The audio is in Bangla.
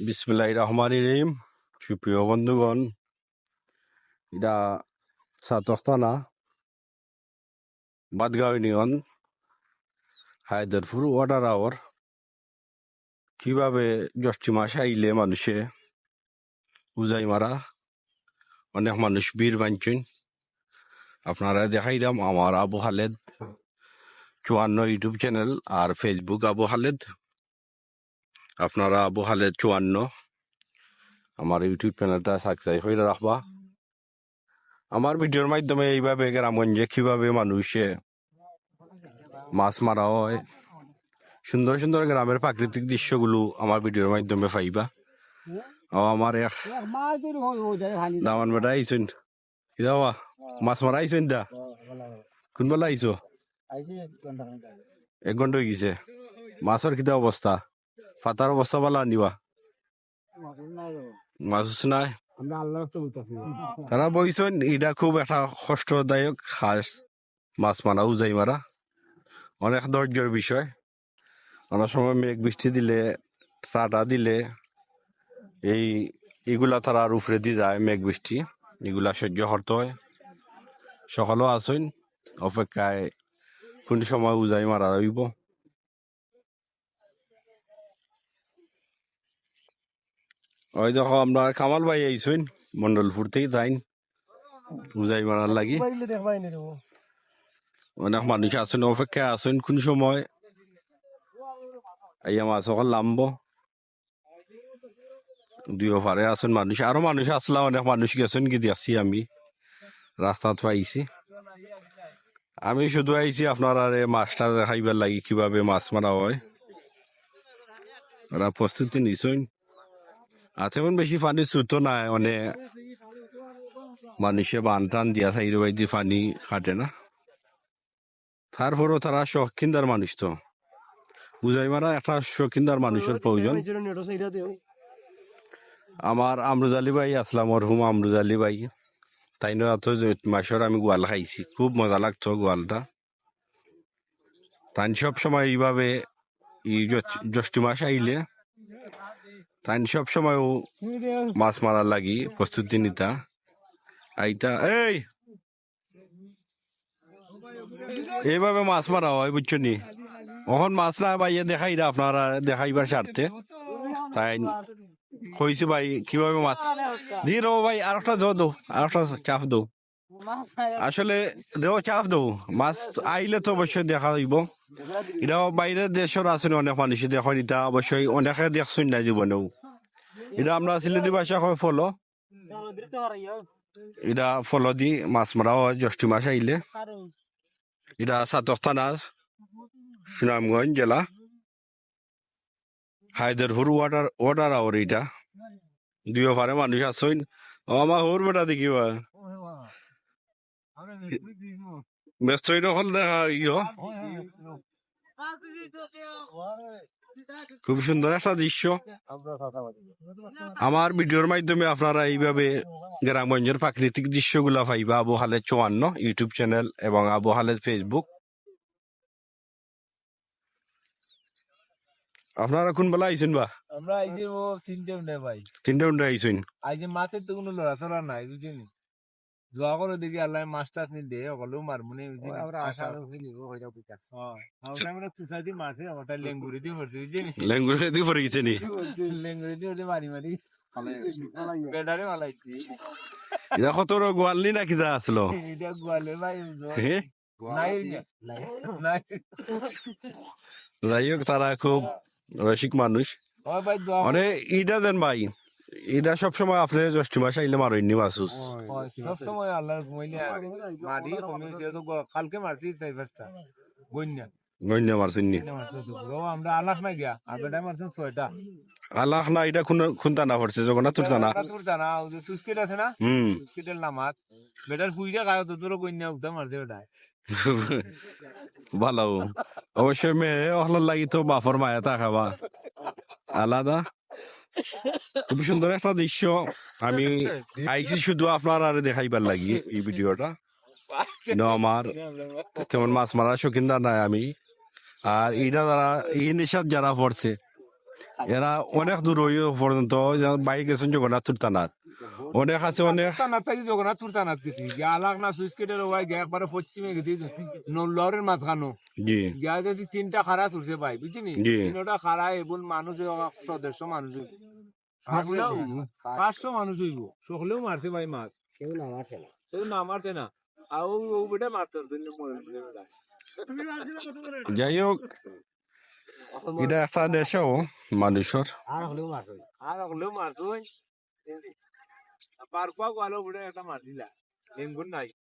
বিসমিল্লাহ রহমান রহিম। সুপ্রিয় বন্ধুগণ, এটা Satstana Badgaon union, Haidarpur water hour. কীভাবে জ্যৈষ্ঠ মাস আইলে মানুষে উজাই মারা, অনেক মানুষ বীর বাঞ্চন আপনারা দেখাইলাম আমার আবু হালেদ, চুয়ান্ন ইউটিউব চ্যানেল আর ফেসবুক আবু হালেদ। আপনারা বহালে চুয়ান্ন। আমার ইউটিউব চ্যানেলটা সাবস্ক্রাইব করে রাখবা। আমার ভিডিওর মাধ্যমে এইভাবে গ্রামগঞ্জে কীভাবে মানুষে মাছ মারা হয়, সুন্দর সুন্দর গ্রামের প্রাকৃতিক দৃশ্যগুলো আমার ভিডিওর মাধ্যমে পাইবা। ও আমার এক দামান বেটা আইসুন মাছ মারা আইসুন দা? কোন বেলা আইসো এক ঘণ্টা হয়ে গেছে। মাছের কিতা অবস্থা? ফাতার অবস্থা ভালো আনিবা মাছ নাই তারা বইছেন এটা খুব একটা কষ্টদায়ক খাস মাছ মারা উজাই মারা। অনেক ধৈর্যের বিষয়। অনেক সময় মেঘ বৃষ্টি দিলে টাটা দিলে এই এগুলা তারা আর উপরে দিয়ে যায় মেঘ বৃষ্টি। এগুলা সহ্য করতে হয়। সকালেও আসুন অপেক্ষায় কোন সময় উজাই মারা রইব। ওই দেখো আমরা কামাল ভাই আইসুন মন্ডলপুর থেকে তাই উজাই মারার লাগি। অনেক মানুষ আছেন অপেক্ষা আছেন কোন সময়। এই মাছ সকল নামব দুই পারে আছেন মানুষ। আরও মানুষ আসলা অনেক মানুষ গেছেন কি দেখছি আমি। রাস্তাত পাইছি আমি শুধু আইছি আপনার আর মাছটা দেখাইবার লাগি কীভাবে মাছ মারা হয়। ওরা প্রস্তুতি নিছেন। আর বেশি পানি ছুতো নাই মানে মানুষে বান টান দিয়া সাইড বাইদি পানি কাটে না। তারপরও তারা শখিনদার মানুষ তো। বুঝাই মারা, একটা শখিনদার মানুষের প্রয়োজন। আমার আমরুজ আলী ভাই, আসলাম মরহুম আমরুজ আলী ভাই। তাই না তো মাসের আমি গোয়াল খাইছি, খুব মজা লাগতো গোয়ালটা। তাই সব সময় এইভাবে এই জ্যৈষ্ঠ- জ্যৈষ্ঠ মাস আইলে তাই সব সময় তুমি দেও মাছ মারার লাগি প্রস্তুতি নিতা। আইতা, এই! এইভাবে মাছ মারা হয়, বুঝছ নি? এখন মাছ না ভাই দেখাই না আপনারা, দেখাইবার স্বার্থে। তাই কইছি ভাই, কীভাবে মাছ? দিয়ে দেবো ভাই আর একটা দো দো আর একটা চাপ দো। আসলে দেও চাপ দো, মাছ আইলে তো অবশ্যই দেখা হইব। এটা বাইরের দেশের আছে অনেক মানুষ দেখেন এটা অবশ্যই অনেকে দেখছেন না জীবনেও। এটা আমরা সিলেটি ভাষা হয় ফলো। এটা ফলো দি মাছ মারা হয়, জ্যৈষ্ঠ মাস আইলে এটা সাতক থানা, সুনামগঞ্জ জেলা। হায়দারপুর ওয়াটার ওয়াটার আওয়ার এটা দুই পারে মানুষ আসইন আমার হোর বেটা দেখিবা ব্যস্ত হল দেখা ইয়। খুব সুন্দর একটা দৃশ্য। আমার ভিডিওর মাধ্যমে আপনারা এইভাবে গ্রামগঞ্জের প্রাকৃতিক দৃশ্যগুলা পাইবা। আবু হালেদ চুয়ান্ন ইউটিউব চ্যানেল এবং আবু হালেদ ফেসবুক। আপনারা কোন বেলা আইসেন বা? আমরা ও তিনটে ভাই। তিনটা আইসেন আই যে মাছের তো কোনো লড়াচড়া নাই বুঝছেন? দোয়া করে দেখি আল্লাহ মাছ টাছ নি? দে ওগুলো মারমুনি সুসাইডি মাছে ওটা লেঙ্গুরি দিয়ে ভরতে বুঝছেন দিয়ে পড়ে গেছে নি লেঙ্গুরি দিয়ে ওটা মারি মারি বেডারে মালাইছি এটা কত গোয়ালনি না কিতা আসলো এটা গোয়ালে ভাই যাই হোক তারা খুব রসিক মানুষ মানে ইটা দেন ভাই। এটা সবসময় আপনি জ্যৈষ্ঠ মাস আইলে মারেননি মাসুস। সব সময় আল্লাহর ঘুমাইলে মারি কমে যেহেতু কালকে মারছি তাই ব্যবসা বন্যা গণ্য মারছেননি আমরা আলাস নাই গিয়া। আর বেটা মারছেন ছয়টা। আল্লাহ না এটা কোন খুনতা না পড়ছে জগন্নাথ তুলতা না তোর জানা ওই যে সুস্কেট আছে না? হুম। সুস্কেটের নামাজ। বেটার ফুইটা গায়ে তো তোর কন্যা উঠতে মারছে বেটায়। ভালো। অবশ্যই মেয়ে অহলার লাগি তো বাপর মায়া থাকাবা আলাদা। খুব সুন্দর একটা দৃশ্য আমি আইছি শুধু আপনার আর দেখাইবার লাগি এই ভিডিওটা। আমার তেমন মাছ মারার শৌখিনদার নাই আমি। আর এটা যারা এই নেশার যারা পড়ছে এরা অনেক দূর হয়ে পর্যন্ত বাইক গেছেন জগন্নাথ তুর্তানাথ অনেক আছে অনেক। তুরতানাত থাকি জগন্নাথ তুরতানাত গেছি গিয়া আলাক না সুইচ গেটের ওয়াই গিয়া একবারে পশ্চিমে গেছি নল্লরের মাঝখানো। জি। গিয়া যদি তিনটা খাড়া চুরছে ভাই বুঝছিনি? জি। তিনটা খাড়া এবং মানুষ সদস্য মানুষ হইব। পাঁচশো মানুষ। হইব। সকলেও মারছে ভাই মাছ। কেউ না মারছে না। কেউ না মারতে না। আর ও ও বেটা মারতে যাই হোক এটা একটা নেশাও মানুষের আর হলেও মারছে। আর হলেও মারছো পার পাও ভালো বেটা একটা মার দিলা লেঙ্গুন নাই